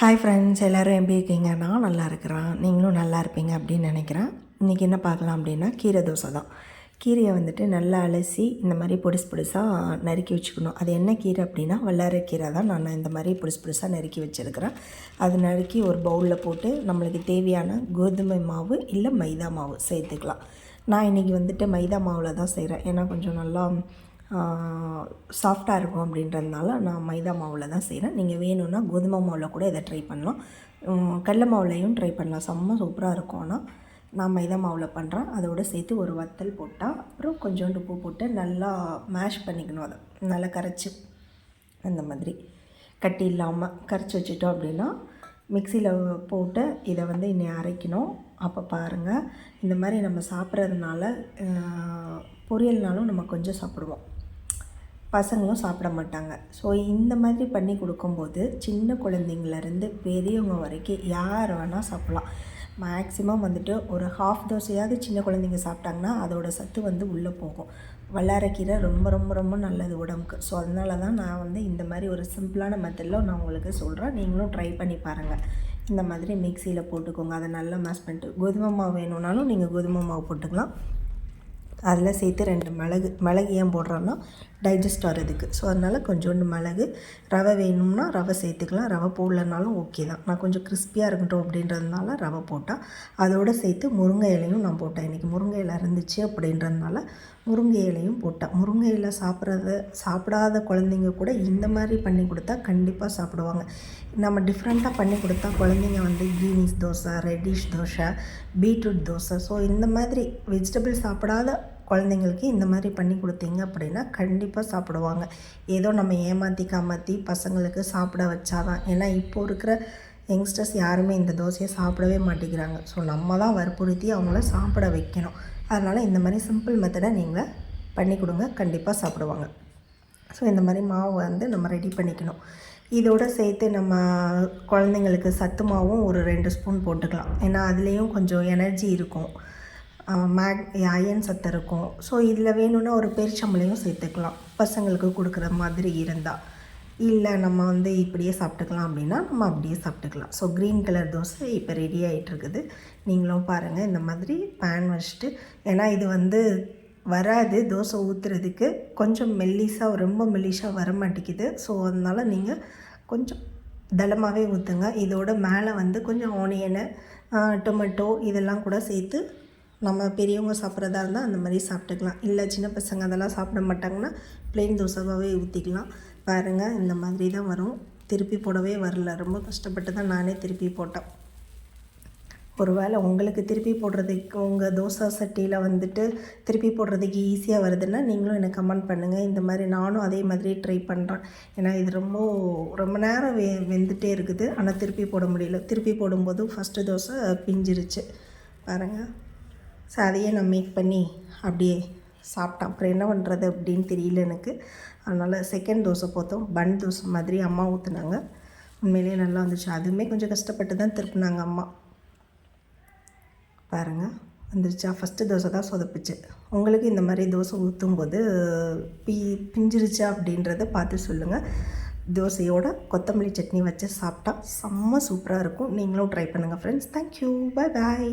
Hi friends எல்லோரும் எப்படி இருக்கீங்க? நான் நல்லா இருக்கிறேன். நீங்களும் நல்லா இருப்பீங்க அப்படின்னு நினைக்கிறேன். இன்றைக்கி என்ன பார்க்கலாம் அப்படின்னா கீரை தோசை தான். கீரையை வந்துட்டு நல்லா அலசி இந்த மாதிரி பொடிசு பொடிசாக நறுக்கி வச்சுக்கணும். அது என்ன கீரை அப்படின்னா வல்லாரைக்கீரை தான். நான் இந்த மாதிரி பொடிசு பொடிசாக நறுக்கி வச்சுருக்கிறேன். அது நறுக்கி ஒரு பவுலில் போட்டு நம்மளுக்கு தேவையான கோதுமை மாவு இல்லை மைதா மாவு சேர்த்துக்கலாம். நான் இன்றைக்கி வந்துட்டு மைதா மாவில் தான் செய்கிறேன் ஏன்னா கொஞ்சம் நல்லா சாஃப்டாக இருக்கும் அப்படின்றதுனால நான் மைதா மாவில் தான் செய்கிறேன் நீங்கள் வேணும்னா கோதுமை மாவில் கூட இதை ட்ரை பண்ணலாம். கடல மாவுலையும் ட்ரை பண்ணலாம். செம்ம சூப்பராக இருக்கும். ஆனால் நான் மைதா மாவில் பண்ணுறேன் அதோட சேர்த்து ஒரு வத்தல் போட்டால் அப்புறம் கொஞ்சோண்டு உப்பு போட்டு நல்லா மேஷ் பண்ணிக்கணும் அதை. நல்லா கரைச்சி. அந்த மாதிரி. கட்டி இல்லாமல் கரைச்சி வச்சுட்டோம் அப்படின்னா மிக்சியில் போட்டு இதை வந்து இன்னை அரைக்கணும். அப்போ பாருங்கள் இந்த மாதிரி நம்ம சாப்பிட்றதுனால பொரியல்னாலும் நம்ம கொஞ்சம் சாப்பிடுவோம். பசங்களும் சாப்பிட மாட்டாங்க. ஸோ இந்த மாதிரி பண்ணி கொடுக்கும்போது சின்ன குழந்தைங்கள்லேருந்து பெரியவங்க வரைக்கும் யார் வேணால் சாப்பிட்லாம். மேக்ஸிமம் வந்துட்டு ஒரு ஹாஃப் தோசையாவது சின்ன குழந்தைங்க சாப்பிட்டாங்கன்னா அதோட சத்து வந்து உள்ளே போகும். வல்லாரக்கீரை ரொம்ப ரொம்ப ரொம்ப நல்லது உடம்புக்கு. ஸோ அதனால தான் நான் வந்து இந்த மாதிரி ஒரு சிம்பிளான மெத்தடில் நான் உங்களுக்கு சொல்கிறேன் நீங்களும் ட்ரை பண்ணி பாருங்கள் இந்த மாதிரி மிக்சியில் போட்டுக்கோங்க. அதை நல்லா மேஷ் பண்ணிட்டு கோதுமை மாவு வேணும்னாலும் நீங்கள் கோதுமை மாவு போட்டுக்கலாம். அதில் சேர்த்து ரெண்டு மிளகு மிளகு ஏன் போடுறோன்னா டைஜஸ்ட் ஆகிறதுக்கு ஸோ அதனால் கொஞ்சோண்டு மிளகு ரவை வேணும்னா ரவை சேர்த்துக்கலாம். ரவை போடலனாலும் ஓகே தான். நான் கொஞ்சம் கிறிஸ்பியாக இருக்கட்டும் அப்படின்றதுனால ரவை போட்டால் அதோடு சேர்த்து முருங்கை இலையும் நான் போட்டேன். இன்றைக்கி முருங்கை இலை இருந்துச்சு அப்படின்றதுனால முருங்கை இலையும் போட்டேன். முருங்கை இலை சாப்பிட்றத சாப்பிடாத குழந்தைங்க கூட இந்த மாதிரி பண்ணி கொடுத்தா கண்டிப்பாக சாப்பிடுவாங்க. நம்ம டிஃப்ரெண்ட்டாக பண்ணி கொடுத்தா குழந்தைங்க வந்து greenish dosa reddish dosa beetroot dosa. So இந்த மாதிரி வெஜிடபிள் சாப்பிடாத குழந்தைங்களுக்கு இந்த மாதிரி பண்ணி கொடுத்தீங்க அப்படின்னா கண்டிப்பாக சாப்பிடுவாங்க. ஏதோ நம்ம ஏமாற்றி காமாற்றி பசங்களுக்கு சாப்பிட வச்சாதான். ஏன்னா இப்போ இருக்கிற யங்ஸ்டர்ஸ் யாருமே இந்த தோசையை சாப்பிடவே மாட்டேங்கிறாங்க. ஸோ நம்ம தான் வற்புறுத்தி அவங்கள சாப்பிட வைக்கணும். அதனால் இந்த மாதிரி சிம்பிள் மெத்தடை நீங்கள் பண்ணி கொடுங்க. கண்டிப்பாக சாப்பிடுவாங்க. ஸோ இந்த மாதிரி மாவு வந்து நம்ம ரெடி பண்ணிக்கணும். இதோட சேர்த்து நம்ம குழந்தைங்களுக்கு சத்து மாவும் ஒரு ரெண்டு ஸ்பூன் போட்டுக்கலாம். ஏன்னா அதுலேயும் கொஞ்சம் எனர்ஜி இருக்கும். மேக் அயன் சத்து இருக்கும். ஸோ இதில் வேணும்னா ஒரு பேரிச்சம்பளையும் சேர்த்துக்கலாம். பசங்களுக்கு கொடுக்குற மாதிரி இருந்தால் இல்லை நம்ம வந்து இப்படியே சாப்பிட்டுக்கலாம் அப்படின்னா நம்ம அப்படியே சாப்பிட்டுக்கலாம். ஸோ க்ரீன் கலர் தோசை இப்போ ரெடி ஆகிட்டு இருக்குது நீங்களும் பாருங்கள் இந்த மாதிரி பேன் வச்சுட்டு. ஏன்னா இது வந்து வராது. தோசை ஊற்றுறதுக்கு கொஞ்சம் மெல்லிஸாக ரொம்ப மெல்லிஸாக வர மாட்டேங்குது. ஸோ அதனால் நீங்கள் கொஞ்சம் தளமாகவே ஊற்றுங்க இதோட மேலே வந்து கொஞ்சம் ஆனியனு டொமேட்டோ இதெல்லாம் கூட சேர்த்து நம்ம பெரியவங்க சாப்பிட்றதா இருந்தால் அந்த மாதிரி சாப்பிட்டுக்கலாம். இல்லை சின்ன பசங்க அதெல்லாம் சாப்பிட மாட்டாங்கன்னா பிளெயின் தோசைவாகவே ஊற்றிக்கலாம் பாருங்கள் இந்த மாதிரி தான் வரும். திருப்பி போடவே வரல. ரொம்ப கஷ்டப்பட்டு தான் நானே திருப்பி போட்டேன். ஒருவேளை உங்களுக்கு திருப்பி போடுறதுக்கு உங்கள் தோசை சட்டியில் வந்துட்டு திருப்பி போடுறதுக்கு ஈஸியாக வருதுன்னா நீங்களும் எனக்கு கமெண்ட் பண்ணுங்கள் இந்த மாதிரி நானும் அதே மாதிரி ட்ரை பண்ணுறேன் ஏன்னா இது ரொம்ப ரொம்ப நேரம் வெ வெந்துட்டே இருக்குது. ஆனால் திருப்பி போட முடியல. திருப்பி போடும்போது ஃபஸ்ட்டு தோசை பிஞ்சிருச்சு. பாருங்கள் ஸோ அதையே நான் மேக் பண்ணி அப்படியே சாப்பிட்டேன். அப்புறம் என்ன பண்ணுறது அப்படின்னு தெரியல எனக்கு. அதனால் செகண்ட் தோசை போத்தோம் பன் தோசை மாதிரி அம்மா ஊற்றுனாங்க உண்மையிலேயே நல்லா வந்துச்சு. அதுவுமே கொஞ்சம் கஷ்டப்பட்டு தான் திருப்பினாங்க அம்மா. பாருங்கள் வந்துருச்சா? ஃபஸ்ட்டு தோசை தான் சொதப்புச்சு. உங்களுக்கு இந்த மாதிரி தோசை ஊற்றும் போது பி பிஞ்சிருச்சா அப்படின்றத பார்த்து சொல்லுங்கள் தோசையோட கொத்தமல்லி சட்னி வச்சு சாப்பிட்டா செம்ம சூப்பராக இருக்கும். நீங்களும் ட்ரை பண்ணுங்கள் ஃப்ரெண்ட்ஸ் தேங்க்யூ பாய் பாய்